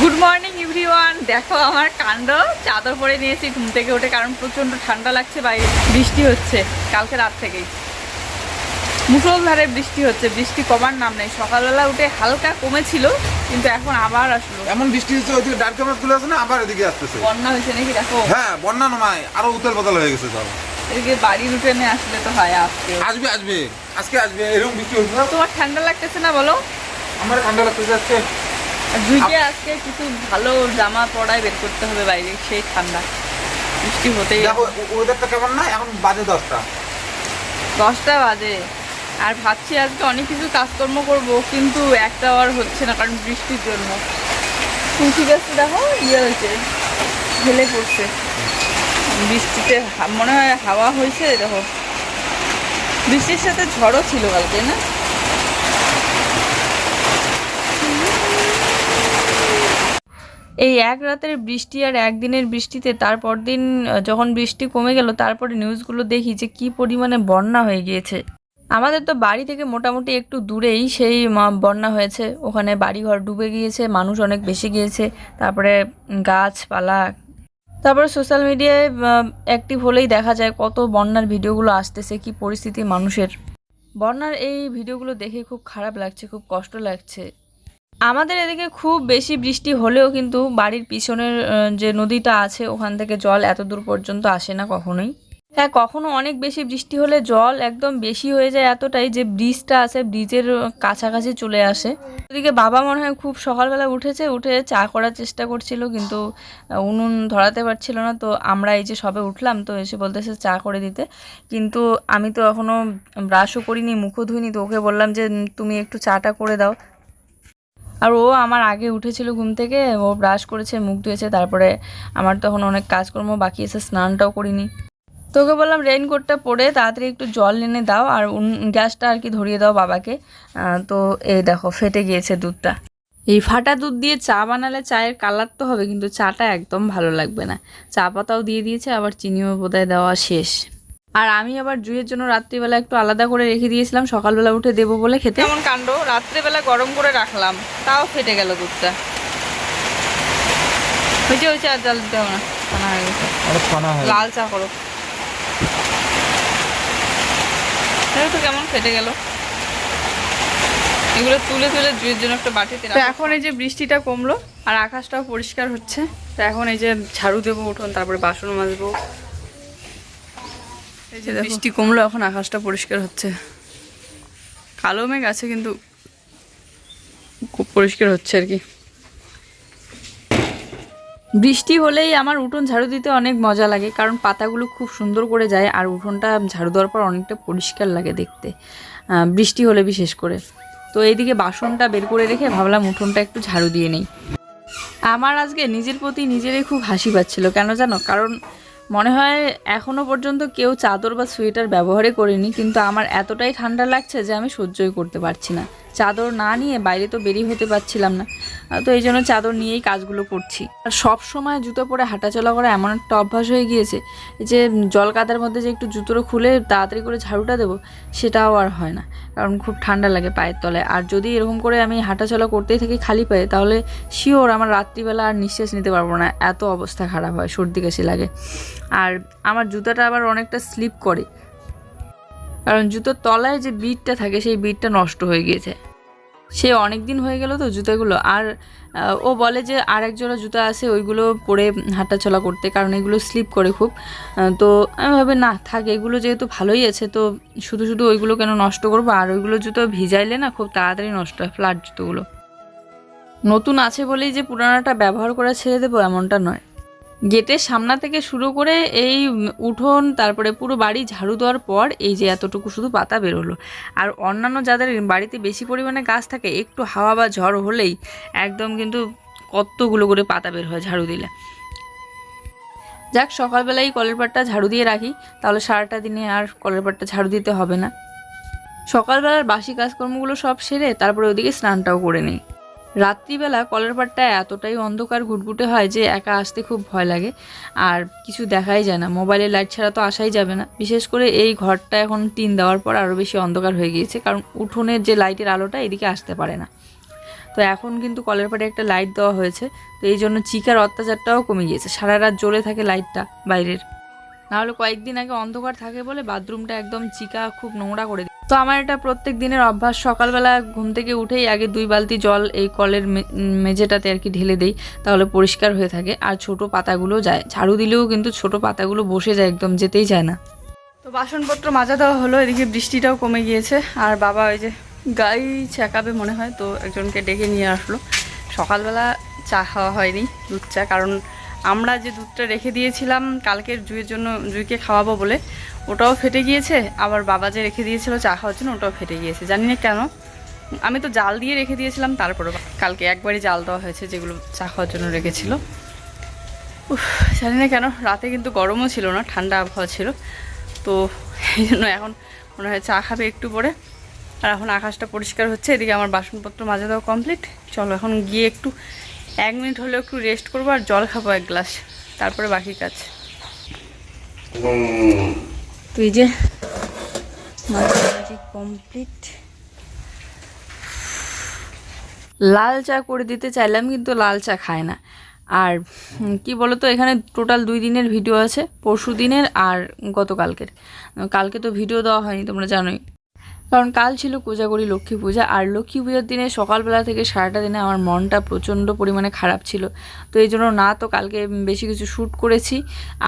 Good morning everyone দেখো আমার কাণ্ড। চাদর পরে নিয়েছি ঘুম থেকে উঠে কারণ প্রচণ্ড ঠান্ডা লাগছে বাইরে বৃষ্টি হচ্ছে কালকে রাত থেকেই। মুসলধারে বৃষ্টি হচ্ছে বৃষ্টি কমার নাম নেই। সকালবেলা উঠে হালকা কমেছিল কিন্তু এখন আবার আসলো। এমন বৃষ্টি হচ্ছে ওইদিকে ডার্ক মাছ তুলে আছে না আবার এদিকে আসতেছে। বন্যা হয়েছে নাকি দেখো? হ্যাঁ বন্যা নয় আরও উতল পাতাল হয়ে গেছে সব। এদিকে বাড়ির উঠোনে আসলে তো হয় আজকে। আসবে আসবে। আজকে আসবে এরকম বৃষ্টি হচ্ছে তোমার ঠান্ডা লাগতেছে না বলো? আমার ঠান্ডা লাগতেছে আজকে। জুইকে আজকে কিছু ভালো জামা পড়ায় বের করতে হবে বাইরে সেই ঠান্ডা। বৃষ্টি হতেই দেখো ওয়েদারটা কেমন না এখন বাজে দশটা। দশটা বাজে। আর ভাবছি আজকে অনেক কিছু কাজকর্ম করব কিন্তু একটা আর হচ্ছে না কারণ বৃষ্টির জন্য। তুলসী গাছটা দেখো ইয়ে হয়েছে ঢেলে পড়ছে। বৃষ্টিতে মনে হয় হাওয়া হয়েছে দেখো। বৃষ্টির সাথে ঝড়ও ছিল কালকে না? এই এক রাতের বৃষ্টি আর একদিনের বৃষ্টিতে তারপর দিন যখন বৃষ্টি কমে গেল, তারপরে নিউজগুলো দেখি যে কি পরিমাণে বন্যা হয়ে গিয়েছে। আমাদের তো বাড়ি থেকে মোটামুটি একটু দূরেই সেই বন্যা হয়েছে। ওখানে বাড়িঘর ডুবে গিয়েছে, মানুষ অনেক বেশি গিয়েছে, তারপরে গাছপালা। তারপরে সোশ্যাল মিডিয়ায় অ্যাক্টিভ হলেই দেখা যায় কত বন্যার ভিডিওগুলো আসতেছে, কি পরিস্থিতি মানুষের। বন্যার এই ভিডিওগুলো দেখে খুব খারাপ লাগছে, খুব কষ্ট লাগছে। আমাদের এদিকে খুব বেশি বৃষ্টি হলেও কিন্তু বাড়ির পিছনের যে নদীটা আছে ওখান থেকে জল এত দূর পর্যন্ত আসে না কখনোই। হ্যাঁ কখনো অনেক বেশি বৃষ্টি হলে জল একদম বেশি হয়ে যায় এতটাই যে ব্রিজটা আছে, ব্রিজের কাছাকাছি চলে আসে। ওদিকে বাবা মনে হয় খুব সকালবেলা উঠেছে, উঠে চা করার চেষ্টা করছিল কিন্তু উনুন ধরাতে পারছিল না। তো আমরা এই যে সবে উঠলাম, তো এসে বলতেছে চা করে দিতে। কিন্তু আমি তো এখনও ব্রাশও করিনি, মুখও ধুইনি, তো ওকে বললাম যে তুমি একটু চাটা করে দাও। আর ও আমার আগে উঠেছিল ঘুম থেকে, ও ব্রাশ করেছে, মুখ ধুয়েছে, তারপরে আমার তখন অনেক কাজকর্ম, বাকি এসে স্নানটাও করিনি। তোকে বললাম রেইনকোটটা পরে তাড়াতাড়ি একটু জল এনে দাও আর গ্যাসটা আর কি ধরিয়ে দাও বাবাকে। তো এই দেখো, ফেটে গিয়েছে দুধটা। এই ফাটা দুধ দিয়ে চা বানালে চায়ের কালার তো হবে, কিন্তু চাটা একদম ভালো লাগবে না। চা পাতাও দিয়ে দিয়েছে, আবার চিনিও বোধহয় দেওয়া শেষ। আর আমি আবার জুইয়ের জন্য রাত্রিবেলা একটু আলাদা করে রেখে দিয়েছিলাম সকালবেলা উঠে দেবো বলে খেতে। এমন কাণ্ড? রাত্রিবেলা গরম করে রাখলাম তাও ফেটে গেল দুধটা। হয়েছে হয়েছে আর জল দিতে হবে না ছানা হয়ে গেছে। লাল চা করো। তো কেমন ফেটে গেল। এগুলো তুলে তুলে জুয়ের জন্য একটা বাটিতে তো এখন এই যে বৃষ্টিটা কমলো আর আকাশটাও পরিষ্কার হচ্ছে। তো এখন এই যে ঝাড়ু দেবো উঠোন তারপরে বাসন মাজবো। বৃষ্টি কমলো, এখন আকাশটা পরিষ্কার হচ্ছে। কালো মেঘ আছে কিন্তু খুব পরিষ্কার হচ্ছে আর কি। বৃষ্টি হলেই আমার উঠোন ঝাড়ু দিতে অনেক মজা লাগে, কারণ পাতাগুলো খুব সুন্দর করে যায় আর উঠোনটা ঝাড়ু দেওয়ার পর অনেকটা পরিষ্কার লাগে দেখতে বৃষ্টি হলে বিশেষ করে। তো এইদিকে বাসনটা বের করে রেখে ভাবলাম উঠোনটা একটু ঝাড়ু দিয়ে নেই। আমার আজকে নিজের প্রতি নিজেরই খুব হাসি পাচ্ছিল, কেন জানো? কারণ মনে হয় এখনও পর্যন্ত কেউ চাদর বা সোয়েটার ব্যবহারই করেনি, কিন্তু আমার এতটাই ঠান্ডা লাগছে যে আমি সহ্যই করতে পারছি না। চাদর না নিয়ে বাইরে তো বেরিয়ে হতে পারছিলাম না। তো এই জন্য চাদর নিয়েই কাজগুলো করছি। আর সব সময় জুতো পরে হাঁটাচলা করা এমন একটা অভ্যাস হয়ে গিয়েছে যে জল কাদার মধ্যে যে একটু জুতোটা খুলে তাড়াতাড়ি করে ঝাড়ুটা দেবো, সেটাও আর হয় না। কারণ খুব ঠান্ডা লাগে পায়ের তলায়। আর যদি এরকম করে আমি হাঁটাচলা করতেই থাকি খালি পায়ে, তাহলে শিওর আমার রাত্রিবেলা আর নিঃশ্বাস নিতে পারব না। এত অবস্থা খারাপ হয়, সর্দি কাশি লাগে। আর আমার জুতাটা আবার অনেকটা স্লিপ করে। কারণ জুতোর তলায় যে বিটটা থাকে, সেই বিটটা নষ্ট হয়ে গিয়েছে। সে অনেক দিন হয়ে গেল তো জুতাগুলো। আর ও বলে যে আর এক জোড়া জুতা আছে, ওইগুলো পরে হাঁটাচলা করতে, কারণ এগুলো স্লিপ করে খুব। তো আমি ভাবে, না, থাক, এগুলো যেহেতু ভালোই আছে, তো শুধু শুধু ওইগুলো কেন নষ্ট করব? আর ওইগুলো জুতো ভিজাইলে না খুব তাড়াতাড়ি নষ্ট হয় ফ্ল্যাট জুতোগুলো। নতুন আছে বলেই যে পুরানোটা ব্যবহার করা ছেড়ে দেবো, এমনটা নয়। গেটের সামনা থেকে শুরু করে এই উঠোন, তারপরে পুরো বাড়ি ঝাড়ু দেওয়ার পর এই যে এতটুকু শুধু পাতা বেরোলো। আর অন্যান্য যাদের বাড়িতে বেশি পরিমাণে গাছ থাকে, একটু হাওয়া বা ঝড় হলেই একদম কিন্তু কতগুলো করে পাতা বের হয় ঝাড়ু দিলে। যাক, সকালবেলায় কলের পাটটা ঝাড়ু দিয়ে রাখি, তাহলে সারাটা দিনে আর কলের পাটটা ঝাড়ু দিতে হবে না। সকালবেলার বাসি কাজকর্মগুলো সব সেরে তারপরে ওদিকে স্নানটাও করে নিই। রাত্রিবেলা কলের পাটটা এতটাই অন্ধকার ঘুটঘুটে হয় যে একা আসতে খুব ভয় লাগে। আর কিছু দেখাই যায় না। মোবাইলের লাইট ছাড়া তো আসাই যাবে না। বিশেষ করে এই ঘরটা এখন টিন দেওয়ার পর আরও বেশি অন্ধকার হয়ে গিয়েছে, কারণ উঠোনের যে লাইটের আলোটা এদিকে আসতে পারে না। তো এখন কিন্তু কলের পাড়ে একটা লাইট দেওয়া হয়েছে। তো এই জন্য চিকার অত্যাচারটাও কমে গিয়েছে। সারা রাত জ্বলে থাকে লাইটটা বাইরের। নাহলে কয়েকদিন আগে অন্ধকার থাকে বলে বাথরুমটা একদম চিকা, খুব নোংরা করে তো আমার এটা প্রত্যেক দিনের অভ্যাস। সকালবেলা ঘুম থেকে উঠেই আগে দুই বালতি জল এই কলের মেঝেটাতে আর কি ঢেলে দেই, তাহলে পরিষ্কার হয়ে থাকে। আর ছোট পাতাগুলো যায়। ঝাড়ু দিলেও কিন্তু ছোট পাতাগুলো বসে যায় একদম, যেতেই যায় না। তো বাসনপত্র মাজা দেওয়া হলো, এদিকে বৃষ্টিটাও কমে গিয়েছে। আর বাবা ওই যে গাই ছেঁকাবে মনে হয়, তো একজনকে ডেকে নিয়ে আসলো। সকালবেলা চা খাওয়া হয়নি, দুধ চা, কারণ আমরা যে দুধটা রেখে দিয়েছিলাম, কালকের জুইয়ের জন্য জুইকে খাওয়াবো বলে ওটাও ফেটে গিয়েছে। আবার বাবা যে রেখে দিয়েছিল চা খাওয়ার জন্য ওটাও ফেটে গিয়েছে। জানি না কেন। আমি তো জাল দিয়ে রেখে দিয়েছিলাম তারপরে কালকে একবারই জাল দেওয়া হয়েছে যেগুলো চা খাওয়ার জন্য রেখেছিল। উফ, জানি না কেন রাতে কিন্তু গরমও ছিল না ঠান্ডা আবহাওয়া ছিল। তো এই জন্য এখন মনে হয় চা খাবে একটু পরে। আর এখন আকাশটা পরিষ্কার হচ্ছে এদিকে আমার বাসনপত্র মাজা দেওয়া কমপ্লিট। চলো এখন গিয়ে একটু এক মিনিট হলেও একটু রেস্ট করব আর জল খাব এক গ্লাস। তারপরে বাকি কাজ। তুই যে মাঝামাঝি কমপ্লিট লাল চা করে দিতে চাইলাম, কিন্তু লাল চা খায় না। আর কি বলতো, এখানে টোটাল দুই দিনের ভিডিও আছে, পরশু দিনের আর গতকালকের। কালকে তো ভিডিও দেওয়া হয়নি, তোমরা জানোই। কারণ কাল ছিল কোজাগরি লক্ষ্মী পূজা আর লক্ষ্মী পূজার দিনে সকালবেলা থেকে সারাটা দিনে আমার মনটা প্রচণ্ড পরিমাণে খারাপ ছিল। তো এই জন্য না তো কালকে বেশি কিছু শ্যুট করেছি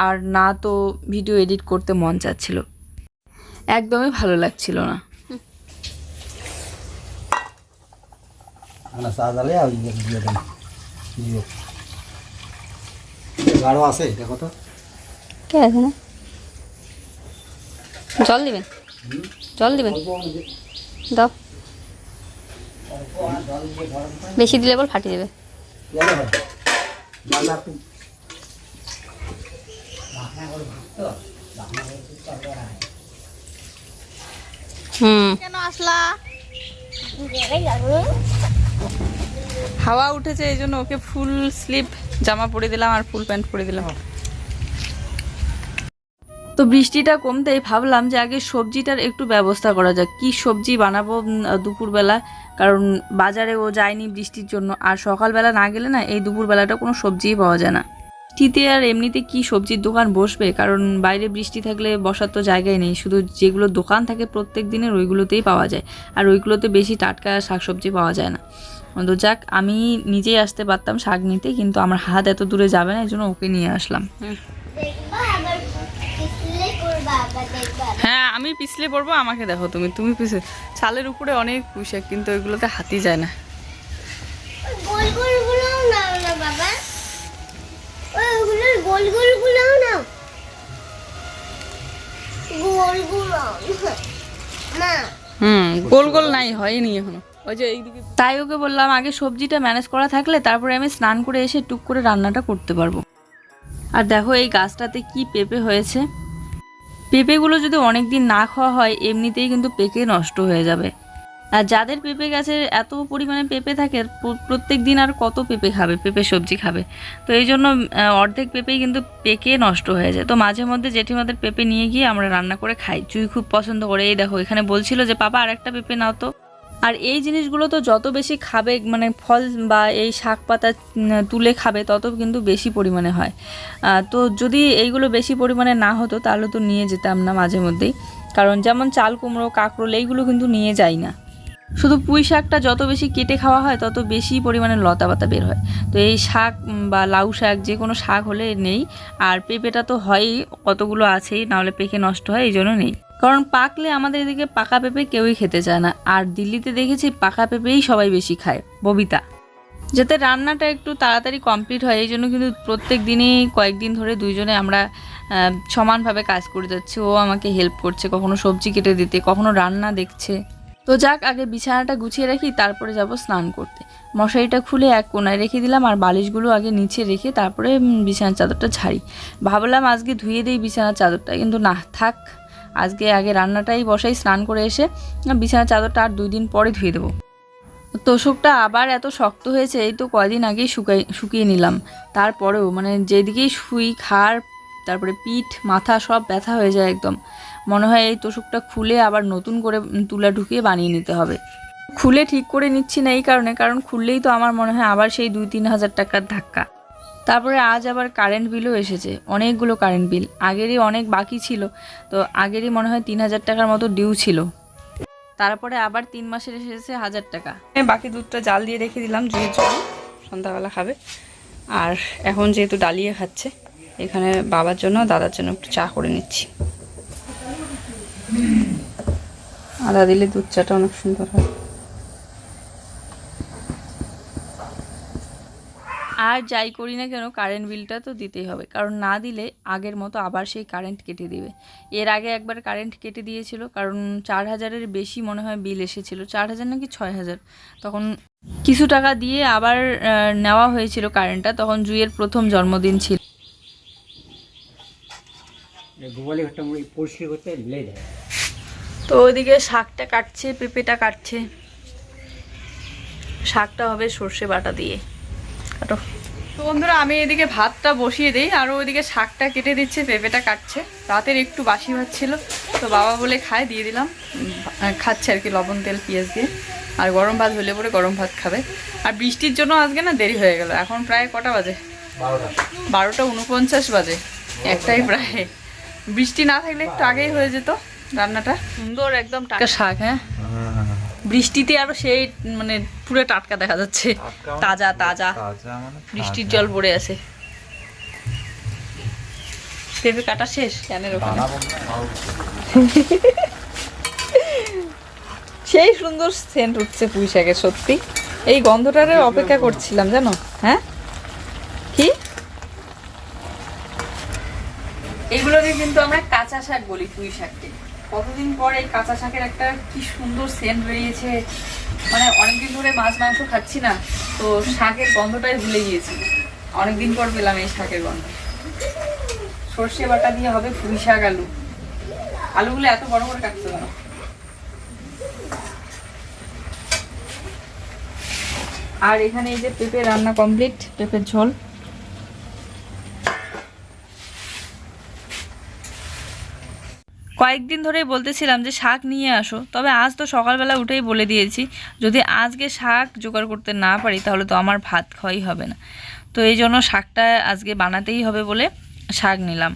আর না তো ভিডিও এডিট করতে মন চাচ্ছিল। একদমই ভালো লাগছিল না। আর ইয়ে আছে দেখো তো কে না জল দিবেন? জল দিবেন? দাও। বেশি দিলে বল ফাটিয়ে দেবে। হয়? হুম। কেন আসলা? হাওয়া উঠেছে এই জন্য ওকে ফুল স্লিপ জামা পরে দিলাম আর ফুল প্যান্ট পরে দিলাম। তো বৃষ্টিটা কমতেই ভাবলাম যে আগে সবজিটার একটু ব্যবস্থা করা যাক। কি সবজি বানাবো দুপুরবেলা? কারণ বাজারে ও যায়নি বৃষ্টির জন্য। আর সকালবেলা না গেলে না এই দুপুরবেলাটা কোনো সবজিই পাওয়া যায় না। শীতে আর এমনিতে কি সবজির দোকান বসবে? কারণ বাইরে বৃষ্টি থাকলে বসার তো জায়গায় নেই। শুধু যেগুলো দোকান থাকে প্রত্যেক দিনের ওইগুলোতেই পাওয়া যায়। আর ওইগুলোতে বেশি টাটকা শাকসবজি পাওয়া যায় না। তো যাক, আমি নিজেই আসতে পারতাম শাক নিতে, কিন্তু আমার হাত এত দূরে যাবে না, এই জন্য ওকে নিয়ে আসলাম দেখবা আবার পিছলে করবা আবার দেখবা হ্যাঁ আমি পিছলে পড়ব আমাকে দেখো তুমি। তুমি পিছলে ছালের উপরে অনেক পুষে কিন্তু ওইগুলোতে হাতি যায় না। হুম গোল গোল নাই হয়নি এখনও। ওই যে এইদিকে তাই ওকে বললাম আগে সবজিটা ম্যানেজ করা থাকলে তারপরে আমি স্নান করে এসে টুক করে রান্নাটা করতে পারব। আর দেখো এই গাছটাতে কি পেঁপে হয়েছে। পেঁপেগুলো যদি অনেক দিন না খাওয়া হয়, এমনিতেই কিন্তু পেকে নষ্ট হয়ে যাবে। আর যাদের পেঁপে গাছের এত পরিমাণে পেঁপে থাকে প্রত্যেক দিন আর কত পেঁপে খাবে, পেঁপে সবজি খাবে? তো এই জন্য অর্ধেক পেঁপেই কিন্তু পেকে নষ্ট হয়ে যায়। তো মাঝে মধ্যে জেঠিমাদের পেঁপে নিয়ে গিয়ে আমরা রান্না করে খাই। চুই খুব পছন্দ করে। এই দেখো, এখানে বলছিল যে, পাপা আর একটা পেঁপে নাও তো। আর এই জিনিসগুলো তো যত বেশি খাবে মানে ফল বা এই শাক পাতা তুলে খাবে, তত কিন্তু বেশি পরিমাণে হয়। তো যদি এইগুলো বেশি পরিমাণে না হতো, তাহলে তো নিয়ে যেতাম না মাঝে মধ্যেই। কারণ যেমন চাল কুমড়ো, কাঁকরোল, এইগুলো কিন্তু নিয়ে যাই না। শুধু পুঁই শাকটা যত বেশি কেটে খাওয়া হয়, তত বেশি পরিমাণে লতা পাতা বের হয়। তো এই শাক বা লাউ শাক, যে কোনো শাক হলে নেই। আর পেঁপেটা তো হয়ই কতগুলো আছেই, নাহলে পেকে নষ্ট হয় এই জন্য নেই। কারণ পাকলে আমাদের এদিকে পাকা পেঁপে কেউই খেতে চায় না। আর দিল্লিতে দেখেছি পাকা পেঁপেই সবাই বেশি খায়। ববিতা। যাতে রান্নাটা একটু তাড়াতাড়ি কমপ্লিট হয় এই জন্য কিন্তু প্রত্যেক দিনই কয়েকদিন ধরে দুইজনে আমরা সমানভাবে কাজ করে যাচ্ছি। ও আমাকে হেল্প করছে, কখনো সবজি কেটে দিতে, কখনো রান্না দেখছে। তো যাক, আগে বিছানাটা গুছিয়ে রাখি, তারপরে যাব স্নান করতে। মশারিটা খুলে এক কোনায় রেখে দিলাম, আর বালিশগুলো আগে নিচে রেখে তারপরে বিছানার চাদরটা ঝাড়ি ভাবলাম আজকে ধুয়ে দিই বিছানার চাদরটা, কিন্তু না, থাক। আজকে আগে রান্নাটাই বসাই স্নান করে এসে আহ, বিছানার চাদরটা আর দুই দিন পরে ধুয়ে দেবো। তোষকটা আবার এত শক্ত হয়েছে এই তো কয়দিন আগেই শুকাই শুকিয়ে নিলাম। তারপরেও মানে যেদিকেই শুই খাড় তারপরে পিঠ মাথা সব ব্যথা হয়ে যায় একদম। মনে হয় এই তোষকটা খুলে আবার নতুন করে তুলা ঢুকিয়ে বানিয়ে নিতে হবে। খুলে ঠিক করে নিচ্ছি না এই কারণে কারণ খুললেই তো আমার মনে হয় আবার সেই দুই তিন হাজার টাকার ধাক্কা। তারপরে আজ আবার কারেন্ট বিলও এসেছে, অনেকগুলো কারেন্ট বিল আগেরই অনেক বাকি ছিল, তো আগেরই মনে হয় তিন হাজার টাকার মতো ডিউ ছিল। তারপরে আবার তিন মাসের এসেছে হাজার টাকা। বাকি দুধটা জাল দিয়ে রেখে দিলাম জুয়ের জন্য সন্ধ্যাবেলা খাবে। আর এখন যেহেতু ডালিয়ে খাচ্ছে, এখানে বাবার জন্য, দাদার জন্য একটু চা করে নিচ্ছি। আদা দিলে দুধ চাটা অনেক সুন্দর হয়। আর যাই করি না কেন কারেন্ট বিলটা তো দিতেই হবে। কারণ না দিলে আগের মতো আবার সেই কারেন্ট কেটে দিবে। এর আগে একবার কারেন্ট কেটে দিয়েছিল কারণ চার হাজারের বেশি মনে হয় বিল এসেছিল। চার হাজার নাকি ছয় হাজার? তখন কিছু টাকা দিয়ে আবার নেওয়া হয়েছিল কারেন্টটা তখন জুইয়ের প্রথম জন্মদিন ছিল। তো ওইদিকে শাকটা কাটছে পেঁপেটা কাটছে। শাকটা হবে সর্ষে বাটা দিয়ে। কাটো তো বন্ধুরা আমি এদিকে ভাতটা বসিয়ে দিই আর ওইদিকে শাকটা কেটে দিচ্ছে পেঁপেটা কাটছে। রাতের একটু বাসি ভাত ছিল তো বাবা বলে খায় দিয়ে দিলাম। খাচ্ছে আর কি লবণ তেল পেঁয়াজ দিয়ে। আর গরম ভাত হলে পরে গরম ভাত খাবে। আর বৃষ্টির জন্য আজকে না দেরি হয়ে গেল এখন প্রায় কটা বাজে? বারোটা। উনপঞ্চাশ বাজে একটাই প্রায়। বৃষ্টি না থাকলে একটু আগেই হয়ে যেত রান্নাটা। সুন্দর একদম টাটকা। শাক হ্যাঁ? বৃষ্টিতে আরও সেই মানে পুরো টাটকা দেখা যাচ্ছে। তাজা তাজা। তাজা মানে বৃষ্টির জল পড়ে আছে। পেঁপে কাটা শেষ? ক্যানের ওখানে। সেই সুন্দর সেন্ট উঠছে পুঁই শাকের সত্যি। এই গন্ধটারে অপেক্ষা করছিলাম জানো? হ্যাঁ? কি? এগুলোকে কিন্তু আমরা কাঁচা শাক বলি পুঁই শাককে কতদিন পর এই কাঁচা শাকের একটা কি সুন্দর সেন্ট বেরিয়েছে? মানে অনেকদিন ধরে মাছ, মাংস খাচ্ছি না, তো শাকের গন্ধটাই ভুলে গিয়েছি। অনেকদিন পর পেলাম এই শাকের গন্ধ। সর্ষে বাটা দিয়ে হবে পুঁই শাক আলু। আলুগুলো এত বড় করে কাটতে পারো আর এখানে এই যে পেঁপে রান্না কমপ্লিট পেঁপের ঝোল। কয়েকদিন ধরেই বলতেছিলাম যে শাক নিয়ে আসো, তবে আজ তো সকালবেলা উঠেই বলে দিয়েছি, যদি আজকে শাক জোগাড় করতে না পারি তাহলে তো আমার ভাত খাওয়াই হবে না। তো এই জন্য শাকটা আজকে বানাতেই হবে বলে শাক নিলাম।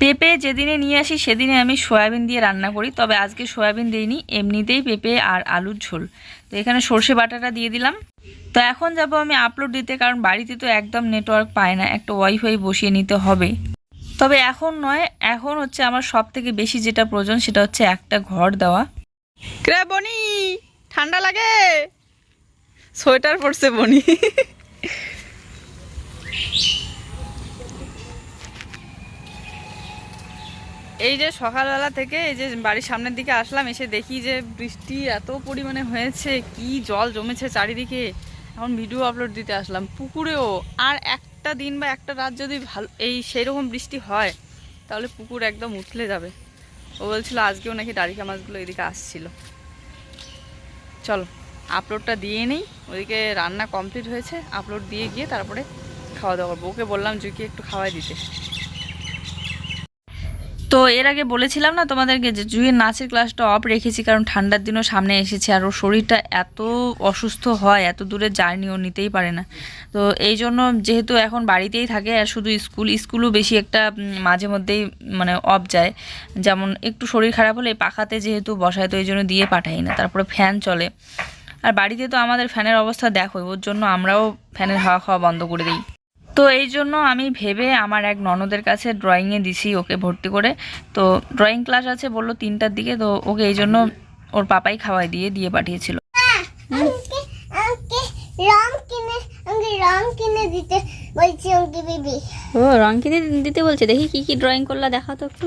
পেঁপে যেদিনে নিয়ে আসি সেদিনে আমি সয়াবিন দিয়ে রান্না করি, তবে আজকে সয়াবিন দিইনি, এমনিতেই পেঁপে আর আলুর ঝোল। তো এখানে সর্ষে বাটাটা দিয়ে দিলাম। তো এখন যাব আমি আপলোড দিতে, কারণ বাড়িতে তো একদম নেটওয়ার্ক পায় না, একটা ওয়াইফাই বসিয়ে নিতে হবে তবে এখন নয়, এখন হচ্ছে আমার সব থেকে বেশি যেটা প্রয়োজন সেটা হচ্ছে একটা ঘর দেওয়া। ক্রে বনি, ঠান্ডা লাগে? সোয়েটার পরছে বনি। এই যে সকালবেলা থেকে এই যে বাড়ির সামনের দিকে আসলাম, এসে দেখি যে বৃষ্টি এত পরিমাণে হয়েছে, কি জল জমেছে চারিদিকে। এখন ভিডিও আপলোড দিতে আসলাম, পুকুরেও। আর একটা দিন বা একটা রাত যদি ভালো, এই সেই রকম বৃষ্টি হয়, তাহলে পুকুর একদম উঠলে যাবে। ও বলছিল আজকেও নাকি ডারিকা মাছগুলো এদিকে আসছিল। চলো আপলোডটা দিয়ে নিই, ওদিকে রান্না কমপ্লিট হয়েছে আপলোড দিয়ে গিয়ে তারপরে খাওয়া দাওয়া করব। ওকে বললাম জুকি একটু খাওয়াই দিতে। তো এর আগে বলেছিলাম না তোমাদেরকে যে জুয়ের নাচের ক্লাসটা অফ রেখেছি, কারণ ঠান্ডার দিনও সামনে এসেছে আর ওর শরীরটা এত অসুস্থ হয়, এত দূরে জার্নি ও নিতেই পারে না। তো এই জন্য যেহেতু এখন বাড়িতেই থাকে আর শুধু স্কুল, স্কুলও বেশি একটা মাঝে মধ্যেই মানে অফ যায়। যেমন একটু শরীর খারাপ হলে পাখাতে যেহেতু বসায়, তো এই জন্য দিয়ে পাঠাই না, তারপরে ফ্যান চলে। আর বাড়িতে তো আমাদের ফ্যানের অবস্থা দেখো ওর জন্য আমরাও ফ্যানের হাওয়া খাওয়া বন্ধ করে দিই। তো এই জন্য আমি ভেবে আমার এক ননদের কাছে ড্রয়িংয়ে দিছি ওকে ভর্তি করে। তো ড্রয়িং ক্লাস আছে বলল তিনটার দিকে তো ওকে এই জন্য ওর পাপাই খাওয়াই দিয়ে দিয়ে পাঠিয়েছিল। আমাকে আমাকে রং কিনে আমাকে রং কিনে দিতে বলছি আমাকে বেবি ও রং কিনে দিতে বলছে। দেখি কি কি ড্রয়িং করলা দেখাও তো একটু।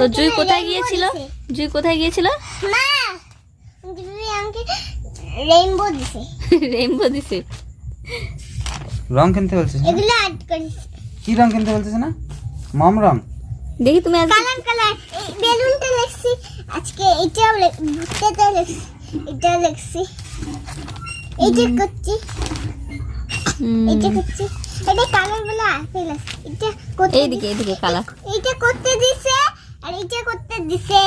তো জুই কোথায় গিয়েছিল? জুই কোথায় গিয়েছিল? দিছে। রেইনবো দিছে। রং কিনতে বলছিস? এগুলো আর্ট করেছে কি রং কিনতে বলছিস না? মম রং। দেখি তুমি আজকে কালার কালার বেলুনটা লিখছি। আজকে এটাও ভুট্টাটা লিখছি। এটাও লিখছি। এইটা করছি। এটা করছি। এটা কালার বলে আপেল আছে এটা করতে এইদিকে এইদিকে কালা এইটা করতে দিছে। আর এইটা করতে দিছে।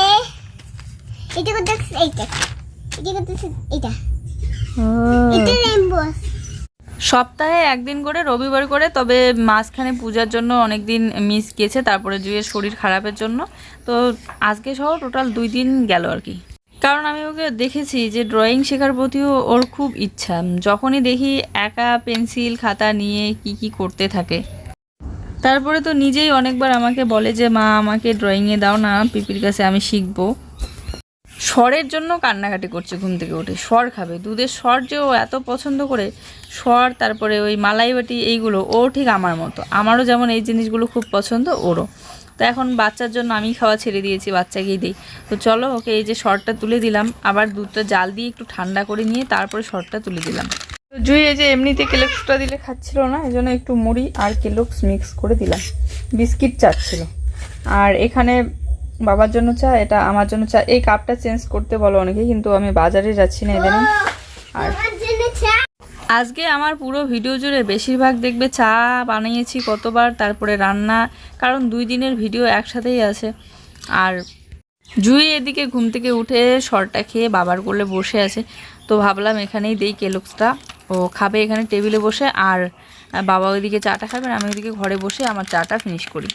এটা করতেছে এইটা। এটা করতেছে এইটা। এটা রেইনবো সপ্তাহে একদিন করে, রবিবার করে, তবে মাঝখানে পূজার জন্য অনেক দিন মিস গেছে, তারপরে জুয়ের শরীর খারাপের জন্য। তো আজকে সহ টোটাল দুই দিন গেল আর কি। কারণ আমি ওকে দেখেছি যে ড্রয়িং শেখার প্রতিও ওর খুব ইচ্ছা। যখনই দেখি একা পেন্সিল খাতা নিয়ে কি কি করতে থাকে। তারপরে তো নিজেই অনেকবার আমাকে বলে যে, মা, আমাকে ড্রয়িংয়ে দাও না, পিপির কাছে আমি শিখব। স্বরের জন্য কান্নাকাটি করছে ঘুম থেকে উঠে। স্বর খাবে। দুধের স্বর যে ও এত পছন্দ করে স্বর তারপরে ওই মালাই বাটি এইগুলো, ও ঠিক আমার মতো। আমারও যেমন এই জিনিসগুলো খুব পছন্দ, ওরও। তো এখন বাচ্চার জন্য আমি খাওয়া ছেড়ে দিয়েছি, বাচ্চাকেই দিই। তো চলো ওকে এই যে শরটা তুলে দিলাম। আবার দুধটা জাল দিয়ে একটু ঠান্ডা করে নিয়ে তারপরে শরটা তুলে দিলাম। তো জুই এই যে এমনিতে কেলক্সটা দিলে খাচ্ছিল না, এই জন্য একটু মুড়ি আর কেলক্স মিক্স করে দিলাম। বিস্কিট চাচ্ছিল। আর এখানে বাবার জন্য চা, এটা আমার জন্য চা। এই কাপটা চেঞ্জ করতে বলো অনেকে, কিন্তু আমি বাজারে যাচ্ছি না ইদানিং আর আজকে আমার পুরো ভিডিও জুড়ে বেশিরভাগ দেখবে চা বানিয়েছি কতবার, তারপরে রান্না, কারণ দুই দিনের ভিডিও একসাথেই আছে। আর জুই এদিকে ঘুম থেকে উঠে শরটা খেয়ে বাবার কোলে বসে আছে। তো ভাবলাম এখানেই দেই কেলক্সটা ও খাবে এখানে টেবিলে বসে, আর বাবা ওইদিকে চাটা খাবে আর আমি ওইদিকে ঘরে বসে আমার চাটা ফিনিশ করি।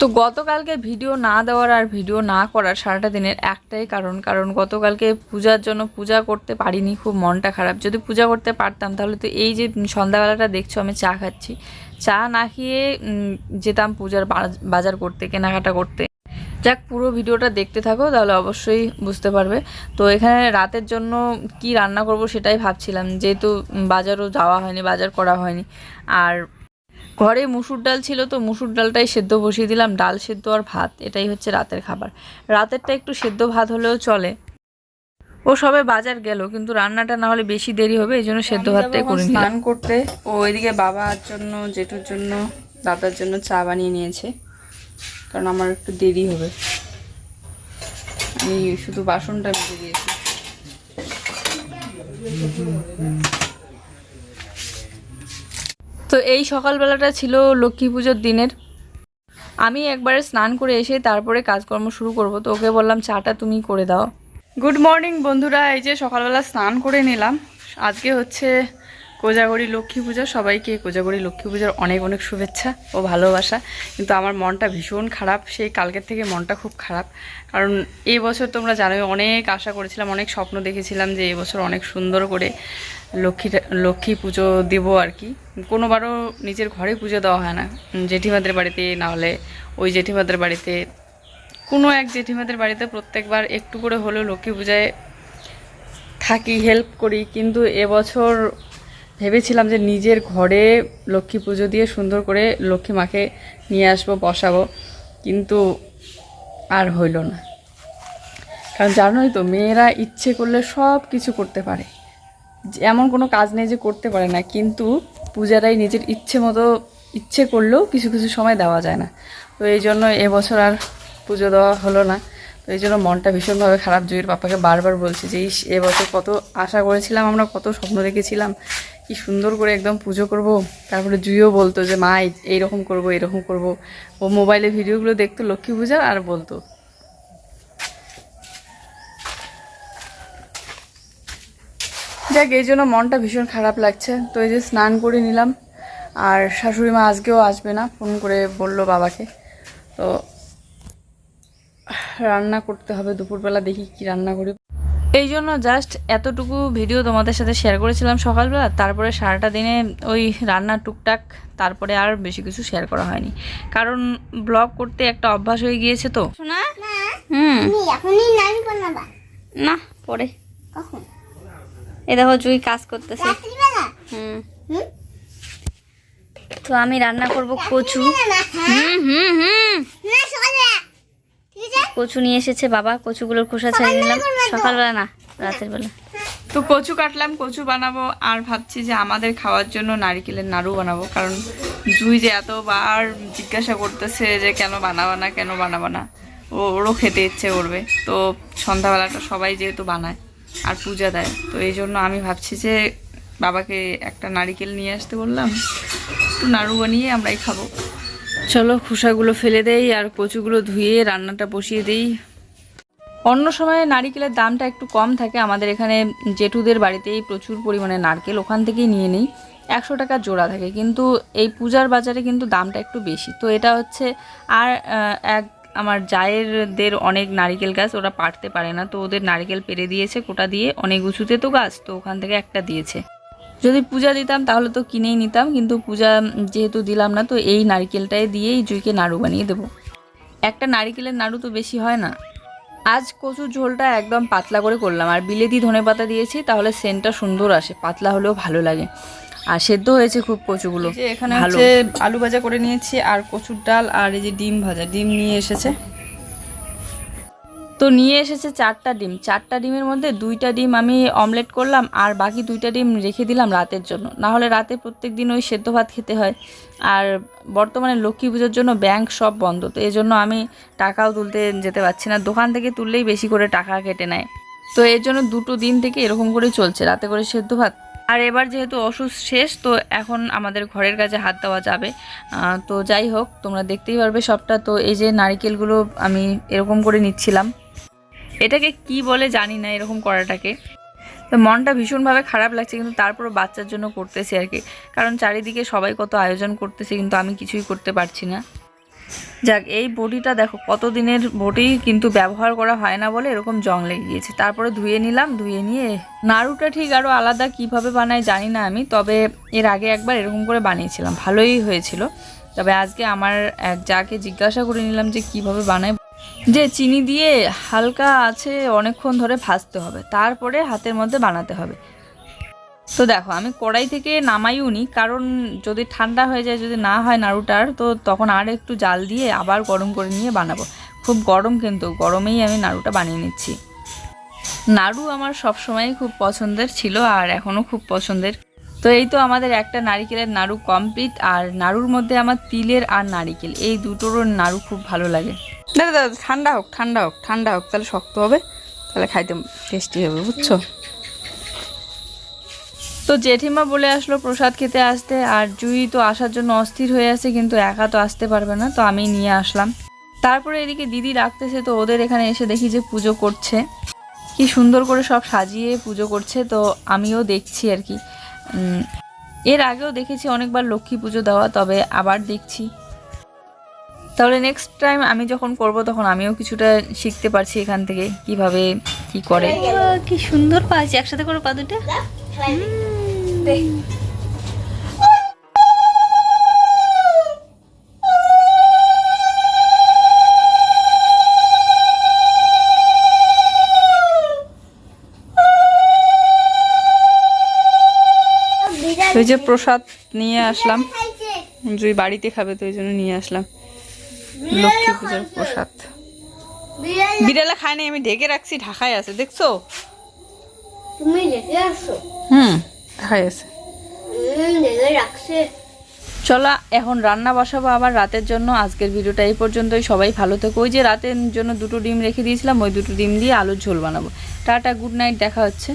তো গতকালকে ভিডিও না দেওয়ার আর ভিডিও না করার সারাটা দিনের একটাই কারণ। কারণ গতকালকে পূজার জন্য পূজা করতে পারিনি, খুব মনটা খারাপ। যদি পূজা করতে পারতাম, তাহলে তো এই যে সন্ধ্যাবেলাটা দেখছ, আমি চা খাচ্ছি। চা না খেয়ে যেতাম পূজার বাজার করতে, কেনাকাটা করতে। যাক, পুরো ভিডিওটা দেখতে থাকো, তাহলে অবশ্যই বুঝতে পারবে। তো এখানে রাতের জন্য কি রান্না করব সেটাই ভাবছিলাম। যেহেতু বাজারও যাওয়া হয়নি, বাজার করা হয়নি। আর ঘরে মুসুর ডাল ছিল তো মুসুর ডালটাই সেদ্ধ বসিয়ে দিলাম ডাল সেদ্ধ আর ভাত এটাই হচ্ছে রাতের খাবার। রাতেরটা একটু সেদ্ধ ভাত হলেও চলে। ও সবে বাজার গেল কিন্তু রান্নাটা না হলে বেশি দেরি হবে এই জন্য সেদ্ধ ভাতটাই করে স্নান করতে। ও এদিকে বাবার জন্য জেঠুর জন্য দাদার জন্য চা বানিয়ে নিয়েছে কারণ আমার একটু দেরি হবে। আমি শুধু বাসনটা মেজে দিয়েছি। তো এই সকালবেলাটা ছিল লক্ষ্মী পুজোর দিনের। আমি একবারে স্নান করে এসে তারপরে কাজকর্ম শুরু করব, তো ওকে বললাম চাটা তুমি করে দাও। গুড মর্নিং বন্ধুরা, এই যে সকালবেলা স্নান করে নিলাম। আজকে হচ্ছে কোজাগরি লক্ষ্মী পূজা, সবাইকে কোজাগরি লক্ষ্মী পূজার অনেক অনেক শুভেচ্ছা ও ভালোবাসা। কিন্তু আমার মনটা ভীষণ খারাপ, সেই কালকের থেকে মনটা খুব খারাপ। কারণ এই বছর তোমরা জানোই, অনেক আশা করেছিলাম, অনেক স্বপ্ন দেখেছিলাম যে এই বছর অনেক সুন্দর করে লক্ষ্মী লক্ষ্মী পুজো দেবো আর কি। কোনোবারও নিজের ঘরে পুজো দেওয়া হয় না। জেঠিমাদের বাড়িতে না হলে ওই জেঠিমাদের বাড়িতে। কোনো এক জেঠিমাদের বাড়িতে প্রত্যেকবার একটু করে হলেও লক্ষ্মী পূজায় থাকি হেল্প করি। কিন্তু এবছর ভেবেছিলাম যে নিজের ঘরে লক্ষ্মী পুজো দিয়ে সুন্দর করে লক্ষ্মী মাকে নিয়ে আসব, বসাবো, কিন্তু আর হইল না। কারণ জানোই তো, মেয়েরা ইচ্ছে করলে সব কিছু করতে পারে। এমন কোনো কাজ নেই যে করতে পারে না, কিন্তু পূজারাই নিজের ইচ্ছে মতো, ইচ্ছে করলেও কিছু কিছু সময় দেওয়া যায় না। তো এই জন্য এবছর আর পুজো দেওয়া হলো না। তো এই জন্য মনটা ভীষণভাবে খারাপ। জুইয়ের পাপাকে বারবার বলছি যে, ইস এবছর কত আশা করেছিলাম আমরা, কত স্বপ্ন দেখেছিলাম। কি সুন্দর করে একদম পুজো করব। তারপরে জুইও বলতো যে, মা এইরকম করব এরকম করব। ও মোবাইলে ভিডিওগুলো দেখতো, লক্ষ্মী পূজা আর বলতো। যাক, এই জন্য মনটা ভীষণ খারাপ লাগছে। তো এই যে স্নান করে নিলাম। আর শাশুড়ি মা আজকেও আসবে না, ফোন করে বলল বাবাকে। তো রান্না করতে হবে দুপুরবেলা, দেখি কি রান্না করি। এই জন্য জাস্ট এতটুকু ভিডিও তোমাদের সাথে শেয়ার করেছিলাম সকালবেলা তারপরে সারাটা দিনে ওই রান্না টুকটাক তারপরে আর বেশি কিছু শেয়ার করা হয়নি। কারণ ব্লগ করতে একটা অভ্যাস হয়ে গিয়েছে তো। শোনা? না। হুম। না পরে। এ দেখো জুই কাজ করতেছে। হুম। হুম? তো আমি রান্না করব কচু। হ্যাঁ? হুম হুম হুম না সকালবেলা ঠিক আছে কচু নিয়ে এসেছে বাবা কচুগুলোর খোসা ছাড়িয়ে নিলাম। সকালবেলা না রাতের বেলা। তো কচু কাটলাম কচু বানাবো আর ভাবছি যে আমাদের খাওয়ার জন্য নারিকেলের নাড়ু বানাবো কারণ জুই যে এতবার জিজ্ঞাসা করতেছে যে কেন বানাবো না কেন বানাবো না ও ওরও খেতে ইচ্ছে করবে। তো সন্ধ্যাবেলাটা সবাই যেহেতু বানায় আর পূজা দেয় তো এই জন্য আমি ভাবছি যে বাবাকে একটা নারিকেল নিয়ে আসতে বললাম একটু নাড়ু বানিয়ে আমরাই খাব। চলো খোসাগুলো ফেলে দেই আর কচুগুলো ধুয়ে রান্নাটা বসিয়ে দেই। অন্য সময় নারিকেলের দামটা একটু কম থাকে। আমাদের এখানে জেঠুদের বাড়িতেই প্রচুর পরিমাণে নারকেল ওখান থেকেই নিয়ে নিই। একশো টাকা জোড়া থাকে। কিন্তু এই পূজার বাজারে কিন্তু দামটা একটু বেশি। তো এটা হচ্ছে আর এক আমার জায়েরদের অনেক নারিকেল গাছ, ওরা পারতে পারে না। তো ওদের নারিকেল পেরে দিয়েছে কোটা দিয়ে। অনেক উঁচুতে তো গাছ, তো ওখান থেকে একটা দিয়েছে। যদি পূজা দিতাম তাহলে তো কিনেই নিতাম কিন্তু পূজা যেহেতু দিলাম না তো এই নারিকেলটাই দিয়েই জুইকে নাড়ু বানিয়ে দেবো। একটা নারিকেলের নাড়ু তো বেশি হয় না। আজ কচুর ঝোলটা একদম পাতলা করে করলাম আর বিলেতি ধনে পাতা দিয়েছি তাহলে সেন্টটা সুন্দর আসে পাতলা হলেও ভালো লাগে। আর সেদ্ধ হয়েছে খুব কচুগুলো এখানে হচ্ছে আলু ভাজা করে নিয়েছি আর কচুর ডাল আর এই যে ডিম ভাজা ডিম নিয়ে এসেছে। তো নিয়ে এসেছে চারটা ডিম। চারটা ডিমের মধ্যে দুইটা ডিম আমি অমলেট করলাম আর বাকি দুইটা ডিম রেখে দিলাম রাতের জন্য। না হলে রাতে প্রত্যেক দিন ওই সেদ্ধ ভাত খেতে হয়। আর বর্তমানে লক্ষ্মী পুজোর জন্য ব্যাংক সব বন্ধ। তো এই জন্য আমি টাকাও তুলতে যেতে পারছি না। দোকান থেকে তুললেই বেশি করে টাকা কেটে নেয়। তো এর জন্য দুটো দিন থেকে এরকম করে চলছে রাতে করে সেদ্ধ ভাত। আর এবার যেহেতু ওষুধ শেষ, তো এখন আমাদের ঘরের কাছে হাত দেওয়া যাবে। তো যাই হোক, তোমরা দেখতেই পারবে সবটা। তো এই যে নারিকেলগুলো আমি এরকম করে নিচ্ছিলাম। এটাকে কি বলে জানি না এরকম করাটাকে। তো মনটা ভীষণভাবে খারাপ লাগছে, কিন্তু তারপরও বাচ্চার জন্য করতেছি আর কি। কারণ চারিদিকে সবাই কত আয়োজন করতেছে, কিন্তু আমি কিছুই করতে পারছি না। যাক, এই বটিটা দেখো কত দিনের বটি কিন্তু ব্যবহার করা হয় না বলে এরকম জং লেগে গিয়েছে। তারপরে ধুয়ে নিলাম, ধুয়ে নিয়ে নাড়ুটা ঠিক আরও আলাদা কীভাবে বানায় জানি না আমি, তবে এর আগে একবার এরকম করে বানিয়েছিলাম, ভালোই হয়েছিল। তবে আজকে আমার এক যাকে জিজ্ঞাসা করে নিলাম যে কীভাবে বানায় যে চিনি দিয়ে হালকা আছে অনেকক্ষণ ধরে ভাজতে হবে, তারপরে হাতের মধ্যে বানাতে হবে। তো দেখো, আমি কড়াই থেকে নামাইও নি, কারণ যদি ঠান্ডা হয়ে যায়, যদি না হয় নাড়ুটার, তো তখন আর একটু জাল দিয়ে আবার গরম করে নিয়ে বানাবো। খুব গরম কিন্তু, গরমেই আমি নাড়ুটা বানিয়ে নিচ্ছি। নাড়ু আমার সবসময়ই খুব পছন্দের ছিল, আর এখনও খুব পছন্দের। তো এই তো আমাদের একটা নারিকেলের নাড়ু কমপ্লিট, আর নাড়ুর মধ্যে আমার তিলের আর নারিকেল, এই দুটোরও নাড়ু খুব ভালো লাগে। দাদা দাদা ঠান্ডা হোক ঠান্ডা হোক ঠান্ডা হোক, তাহলে শক্ত হবে, তাহলে খাইতে টেস্টি হবে, বুঝছ? তো জেঠিমা বলে আসলো প্রসাদ খেতে আসতে, আর জুই তো আসার জন্য অস্থির হয়ে আছে, কিন্তু একা তো আসতে পারবে না, তো আমি নিয়ে আসলাম। তারপরে এদিকে দিদি ডাকতেছে, তো ওদের এখানে এসে দেখি যে পুজো করছে। কি সুন্দর করে সব সাজিয়ে পুজো করছে, তো আমিও দেখছি আর কি। এর আগেও দেখেছি অনেকবার লক্ষ্মী পুজো দেওয়া, তবে আবার দেখছি। তাহলে নেক্সট টাইম আমি যখন করব তখন আমিও কিছুটা শিখতে পারছি এখান থেকে কীভাবে কি করে। কি সুন্দর পাইছি একসাথে করে পা দুটো। ওই যে প্রসাদ নিয়ে আসলাম। জুই বাড়িতে খাবে তো ওই জন্য নিয়ে আসলাম। লক্ষ্মী পূজার প্রসাদ। বিড়াল খায় নাই আমি ঢেকে রাখছি ঢাকায় আছে দেখছ? তুমি হুম ঢাকায় আছে। রাখছে। চলো এখন রান্না বসাবো আবার রাতের জন্য। আজকের ভিডিওটা এই পর্যন্তই। সবাই ভালো থেকো। ওই যে রাতের জন্য দুটো ডিম রেখে দিয়েছিলাম ওই দুটো ডিম দিয়ে আলুর ঝোল বানাবো। টাটা গুড নাইট দেখা হচ্ছে।